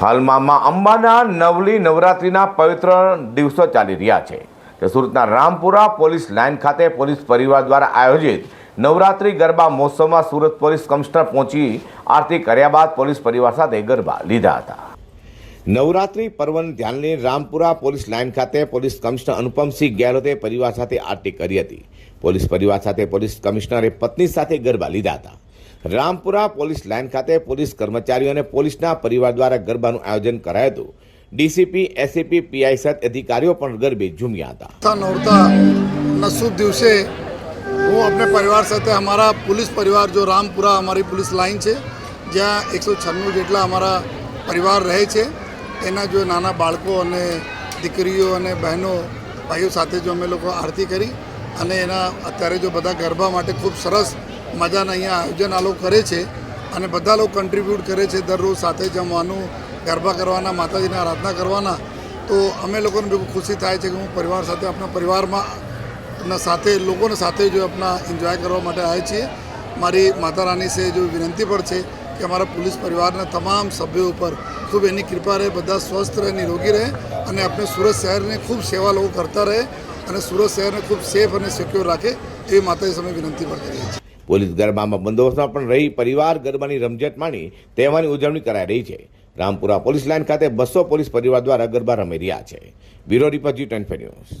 હાલમાં માં અંબાના નવલી નવરાત્રિના પવિત્ર દિવસો ચાલી રહ્યા છે. તો સુરતના રામપુરા પોલીસ લાઇન ખાતે પોલીસ પરિવાર દ્વારા આયોજિત નવરાત્રિ ગરબા મહોત્સવમાં સુરત પોલીસ કમિશનર પહોંચી આરતી કર્યા બાદ પોલીસ પરિવાર સાથે ગરબા લીધા હતા. નવરાત્રિ પર્વને ધ્યાન રામપુરા પોલીસ લાઇન ખાતે પોલીસ કમિશનર અનુપમસિંહ ગેહલોતે પરિવાર સાથે આરતી કરી હતી. પોલીસ પરિવાર સાથે પોલીસ કમિશનરે પત્ની સાથે ગરબા લીધા હતા. રામપુરા પોલીસ લાઇન ખાતે પોલીસ કર્મચારીઓ અને પોલીસના પરિવાર દ્વારા ગરબાનું આયોજન કરાયું હતું. ડીસીપી એસીપી પીઆઈ સહિત અધિકારીઓ પણ ગરબે ઝૂમ્યા હતા. નોરતાના શુભ દિવસે હું આપણે પરિવાર સાથે અમારા પોલીસ પરિવાર જો રામપુરા અમારી પોલીસ લાઇન છે, જ્યાં એકસો છન્નું જેટલા અમારા પરિવાર રહે છે, એના જો નાના બાળકો અને દીકરીઓ અને બહેનો, ભાઈઓ સાથે જો અમે લોકો આરતી કરી અને એના અત્યારે જો બધા ગરબા માટે ખૂબ સરસ મજાના અહીંયા આયોજન આ લોકો કરે છે અને બધા લોકો કન્ટ્રીબ્યુટ કરે છે દરરોજ સાથે જમવાનું, ગરબા કરવાના, માતાજીને આરાધના કરવાના. તો અમે લોકોને બિલકુલ ખુશી થાય છે કે હું પરિવાર સાથે, આપણા પરિવારમાં સાથે, લોકોને સાથે જો આપણા એન્જોય કરવા માટે આવે છીએ. મારી માતા રાની છે, જો વિનંતી પણ છે કે અમારા પોલીસ પરિવારના તમામ સભ્યો ઉપર ખૂબ એની કૃપા રહે, બધા સ્વસ્થ રહે, નિરોગી રહે અને આપણે સુરત શહેરને ખૂબ સેવા લોકો કરતા રહે અને સુરત શહેરને ખૂબ સેફ અને સિક્યોર રાખે એવી માતાજી સામે વિનંતી પણ કરીએ છીએ. પોલીસ ગરબામાં બંદોબસ્તમાં પણ રહી પરિવાર ગરબાની રમઝટ માણી તહેવારની ઉજવણી કરાઈ રહી છે. રામપુરા પોલીસ લાઇન ખાતે બસો પોલીસ પરિવાર દ્વારા ગરબા રમી રહ્યા છે. Bureau report G twenty news.